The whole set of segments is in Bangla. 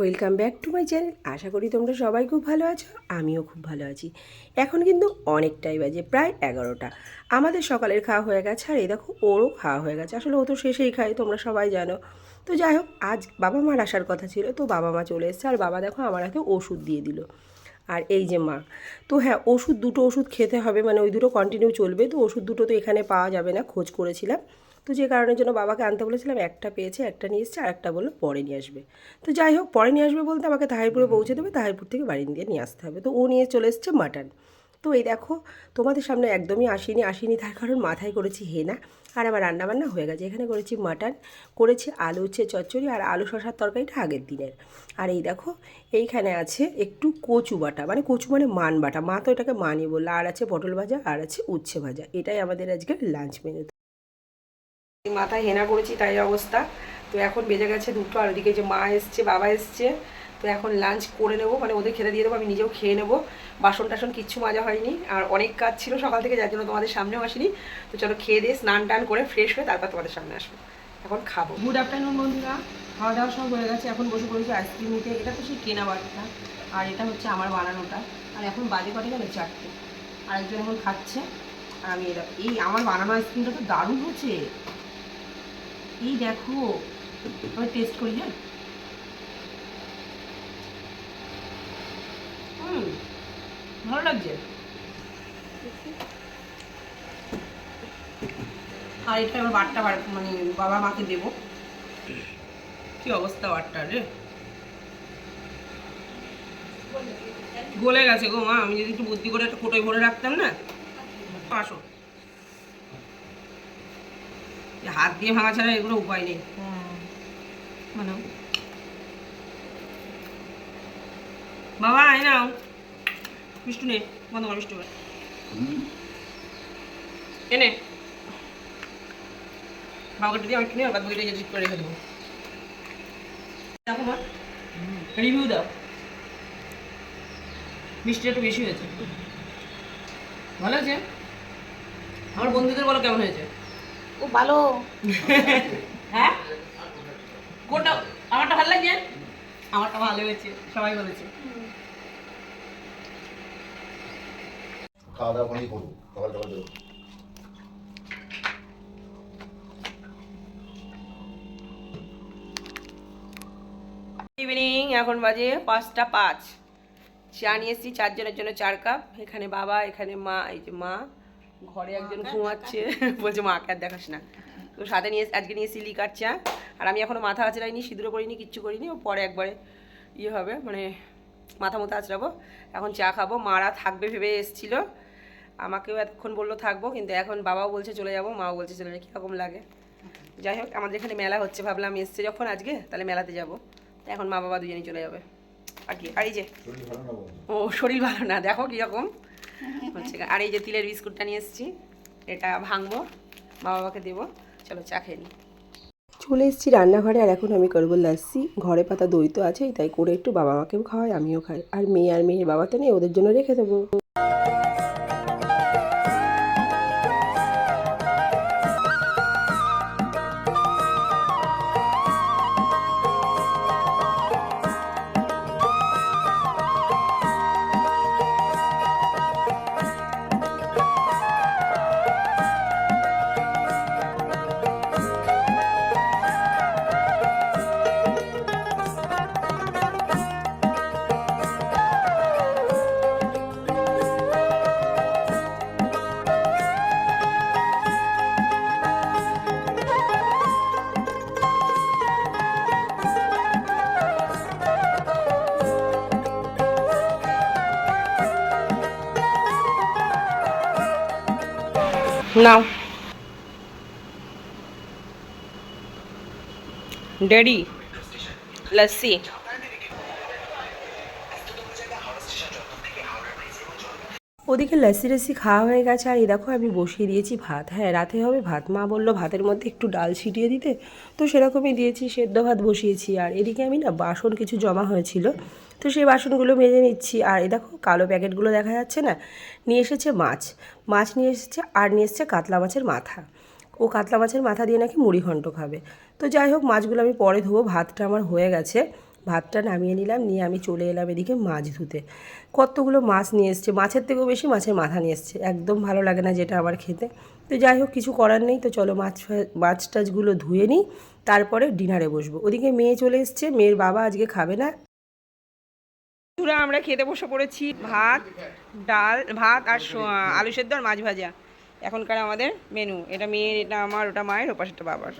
Welcome back to my channel. আশা করি তোমরা সবাই খুব ভালো আছো, আমিও খুব ভালো আছি। এখন কিন্তু অনেকটাই বাজে, প্রায় এগারোটা। আমাদের সকালের খাওয়া হয়ে গেছে, আর এই দেখো ওরও খাওয়া হয়ে গেছে। আসলে ও তো শেষেই খায়, তোমরা সবাই জানো। তো যাই হোক, আজ বাবা মার আসার কথা ছিল, তো বাবা মা চলে এসেছে, আর বাবা দেখো আমার হাতে ওষুধ দিয়ে দিল। আর এই যে মা, তো হ্যাঁ ওষুধ, দুটো ওষুধ খেতে হবে মানে ওই দুটো কন্টিনিউ চলবে, তো ওষুধ দুটো তো এখানে পাওয়া যাবে না, খোঁজ করেছিলাম। তো যে কারণের জন্য বাবাকে আনতে বলেছিলাম একটা পেয়েছে একটা নিয়ে এসছে আর একটা বলল পরে নিয়ে আসবে। তো যাই হোক পরে নিয়ে আসবে বলতে আমাকে তাহিরপুরে পৌঁছে দেবে তাহিরপুর থেকে বাড়ি দিয়ে নিয়ে আসতে হবে। তো ও নিয়ে চলে এসছে মাটন। তো এই দেখো তোমাদের সামনে একদমই আসিনি আসিনি তার কারণ মাথায় করেছি হেনা আর আমার রান্নাবান্না হয়ে গেছে। এখানে করেছি মাটন করেছি আলু উচ্ছে চচ্চড়ি আর আলু শশার তরকারিটা আগের দিনের। আর এই দেখো এইখানে আছে একটু কচু বাটা মানে কচু মানে মান বাটা। মা তো এটাকে মানি বলল আর আছে পটল ভাজা আর আছে উচ্ছে ভাজা। এটাই আমাদের আজকের লাঞ্চ মেনু মাথায় হেনা করেছি তাই অবস্থা। তো এখন বেজে গেছে দুটো, আর ওদিকে যে মা এসছে, বাবা এসছে, তো এখন লাঞ্চ করে নেব মানে ওদের খেতে দিয়ে দেবো, আমি নিজেও খেয়ে নেব। বাসন টাসন কিচ্ছু মাজা হয়নি, আর অনেক কাজ ছিল সকাল থেকে, যার জন্য তোমাদের সামনেও আসিনি। তো চলো খেয়ে দিয়ে স্নান টান করে ফ্রেশ হয়ে তারপর তোমাদের সামনে আসব। এখন খাব। গুড আফটারনুন বন্ধুরা। খাওয়া দাওয়া সব হয়ে গেছে, এখন বসে পড়েছি আইসক্রিম নিতে। এটা তো সেই কেনা বাড়িটা আর এটা হচ্ছে আমার বানানোটা। আর এখন বাজে কটে গেলে চারটে। আরেকজন এখন খাচ্ছে, আর আমি এটা এই আমার বানানো আইসক্রিমটা তো দারুণ হচ্ছে। এই দেখো আমি টেস্ট করি হ্যাঁ? হুম, ভালো লাগছে। আর এটা আমার বাটটা মানে বাবা মাকে দেবো। কি অবস্থা বাটটা রে? গলে গেছে গো মা, আমি যদি একটু বুদ্ধি করে একটা কোটোয় ভরে রাখতাম না? আসো। হাত দিয়ে ভাঙা ছাড়া এগুলো উপায় নেই। মানে? বাবা আয় নাও মিষ্টু নে বন্ধ কর মিষ্টু। এনে। বাবাকে দিয়ে আমি কিনে বাদ বাকিটা ঠিক করে রেখে দেবো। দেখো মা রিভিউ দাও। মিষ্টি একটু বেশি হয়েছে। ভালো আছে আমার বন্ধুদের বলো কেমন হয়েছে? ও ভালো। হ্যাঁ? কোনটা? আমারটা ভালো লাগছে? আমারটা ভালো হয়েছে সবাই বলেছে। খাওয়া দাওয়া ওখানেই করব সকাল সকাল দেবো। ইভিনিং এখন বাজে পাঁচটা পাঁচ। চা নিয়ে এসেছি চারজনের জন্য চার কাপ। এখানে বাবা এখানে মা এই যে মা। ঘরে একজন ঘুমাচ্ছে। বলছে মাকে আর দেখাস না। তো সাথে নিয়ে আজকে নিয়ে লিকার চা। আর আমি এখনও মাথা আঁচড়াইনি সিঁদুরও করিনি কিচ্ছু করিনি। ও পরে একবারে ইয়ে হবে মানে মাথা মতো আঁচড়াবো। এখন চা খাব। মারা থাকবে ভেবে এসেছিল। আমাকেও এতক্ষণ বলল থাকব। কিন্তু এখন বাবাও বলছে চলে যাব। মাও বলছে চলে যাবে। কীরকম লাগে। যাই হোক আমাদের এখানে মেলা হচ্ছে। ভাবলাম এসছে যখন আজকে তাহলে মেলাতে যাব। তো এখন মা বাবা দুজনেই চলে যাবে। আর কি আর এই যে ও শরীর ভালো না। দেখো কীরকম। হচ্ছে আর এই যে তিলের বিস্কুটটা নিয়ে এসেছি, এটা ভাঙবো, মা বাবাকে দেবো। চলো চা খেয়ে নিই চলে এসেছি রান্নাঘরে, আর এখন আমি করব লাসি ঘরে পাতা দই তো আছেই, তাই করে একটু বাবা মাকেও খাওয়াই, আমিও খাই। আর মেয়ে আর মেয়ের বাবা তো নেই, ওদের জন্য রেখে দেবো। নাও। ড্যাডি লস্যি ওদিকে লস্যি লস্যি খাওয়া হয়ে গেছে, আর এই দেখো আমি বসিয়ে দিয়েছি ভাত। হ্যাঁ রাতে হবে ভাত। মা বলল, ভাতের মধ্যে একটু ডাল ছিটিয়ে দিতে? তো সেরকমই দিয়েছি, সেদ্ধ ভাত বসিয়েছি। আর এদিকে আমি না বাসন কিছু জমা হয়েছিল। তো সেই বাসনগুলো মেজে নিচ্ছি। আর এই দেখো কালো প্যাকেটগুলো দেখা যাচ্ছে না? নিয়ে এসেছে মাছ। মাছ নিয়ে এসেছে আর নিয়ে এসেছে কাতলা মাছের মাথা। ও কাতলা মাছের মাথা দিয়ে নাকি মুড়ি ঘন্ট খাবে। তো যাই হোক, মাছগুলো আমি পরে ধোবো। ভাতটা আমার হয়ে গেছে। ভাতটা নামিয়ে নিলাম। নিয়ে আমি চলে এলাম এদিকে মাছ ধুতে। কতগুলো মাছ নিয়ে এসছে? মাছের থেকেও বেশি মাছের মাথা নিয়ে এসছে। একদম ভালো লাগে না যেটা আমার খেতে। তো যাই হোক, কিছু করার নেই। তো চলো মাছ মাছ টাছগুলো ধুয়ে নিই। তারপরে ডিনারে বসবো। ওদিকে মেয়ে চলে এসছে। মেয়ের বাবা আজকে খাবে না। বন্ধুরা, আমরা খেতে বসে পড়েছি ভাত, ডাল, ভাত আর আলু সেদ্ধ আর মাছ ভাজা। এখনকার আমাদের মেনু এটা মেয়ের, এটা আমার, ওটা মায়ের, ওপাশ একটা বাবার।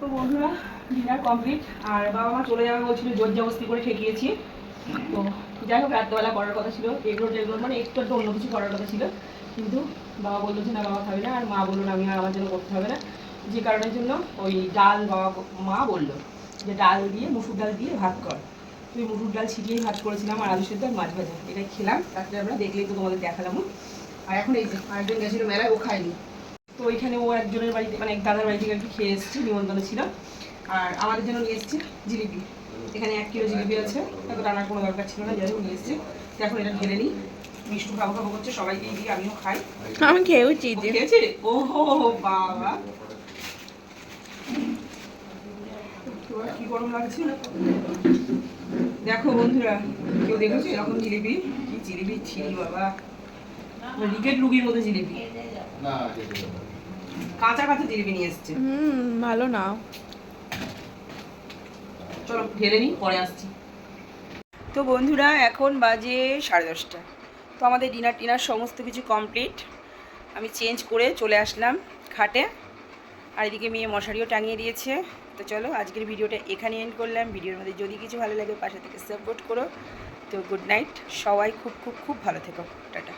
তো বন্ধুরা ডিনার কমপ্লিট আর বাবা মা চলে যাবে বলছিল জোর জবস্তি করে ঠেকিয়েছি। তো যাই হোক, রাত্রেবেলা করার কথা ছিল। এগুলো যেগুলো মানে একটু একটু অন্য কিছু করার কথা ছিল। কিন্তু বাবা বলল যে, না, বাবা খাবে না। আর মা বলল, না, আমি আর আমার জন্য করতে হবে না। যে কারণের জন্য ওই ডাল বাবা মা বলল যে, ডাল দিয়ে, মুসুর ডাল দিয়ে ভাত কর। তুই মুসুর ডাল ছিটিয়েই ভাত করেছিলাম আর আলু সেদ্ধ আর মাছ ভাজা। এটাই খেলাম তারপরে আমরা দেখলেই তো তোমাদের দেখালাম আর এখন এই যে আরেকজন গেছিল মেলায় ও খায়নি। তো ওইখানে ও একজনের বাড়িতে মানে এক দাদার বাড়ি থেকে একটু খেয়ে এসেছি নিমন্ত্রণ ছিল। আর আমাদের জন্য নিয়ে এসেছি জিলিপি। এখানে এক কিলো জিলিপি আছে এত রান্নার কোনো দরকার ছিল না যাই হোক নিয়ে এসেছি। এখন এটা ঢেলে নিই। মিষ্টু খাব খাব করছে সবাইকে দিয়ে আমিও খাই। আমি খেয়েওছি ও খেয়েছে? ও হো বাবা। কি গরম লাগছে? দেখো বন্ধুরা কেউ দেখেছ এরকম জিলিপি? কি জিলিপি? ছিলি বাবা। রিকেট লুগির মতো জিলিপি। কাঁচা কাঁচা জিলিপি নিয়ে এসছে। হুম ভালো না। চলো ঢেলে নিই পরে আসছি। তো বন্ধুরা এখন বাজে সাড়ে দশটা। তো আমাদের ডিনার টিনার সমস্ত কিছু কমপ্লিট আমি চেঞ্জ করে চলে আসলাম খাটে আর এদিকে মেয়ে মশারিও টাঙিয়ে দিয়েছে। তো চলো, আজকের ভিডিওটা এখানে এন্ড করলাম। ভিডিওর মধ্যে যদি কিছু ভালো লাগে, পাশে থেকে সাপোর্ট করো। তো গুড নাইট সবাই খুব খুব খুব ভালো থেকো। টাটা।